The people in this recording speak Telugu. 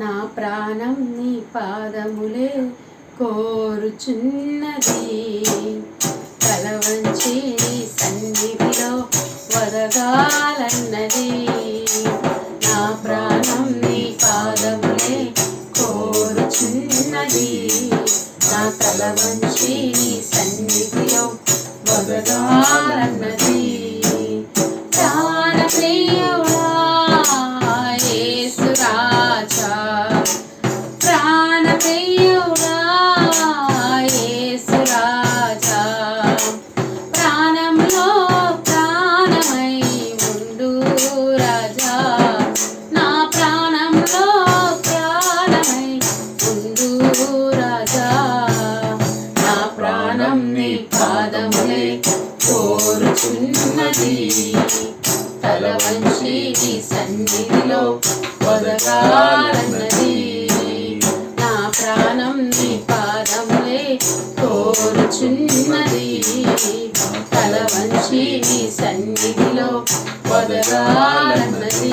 నా ప్రాణం నీ పాదములే కోరుచున్నది. కలవంచి నీ సన్నిధిలో వదగాలన్నది నా ప్రాణం నీ పాదములే కోరుచున్నది. నా కలవంచి నీ సన్నిధిలో వదగాలన్నది పాదములే కోరుచున్నది. తల వంచి నీ సన్నిధిలో వదగాలన్నది నా ప్రాణం నీ పాదములే కోరుచున్నది. తల వంచి నీ సన్నిధిలో వదగాలన్నది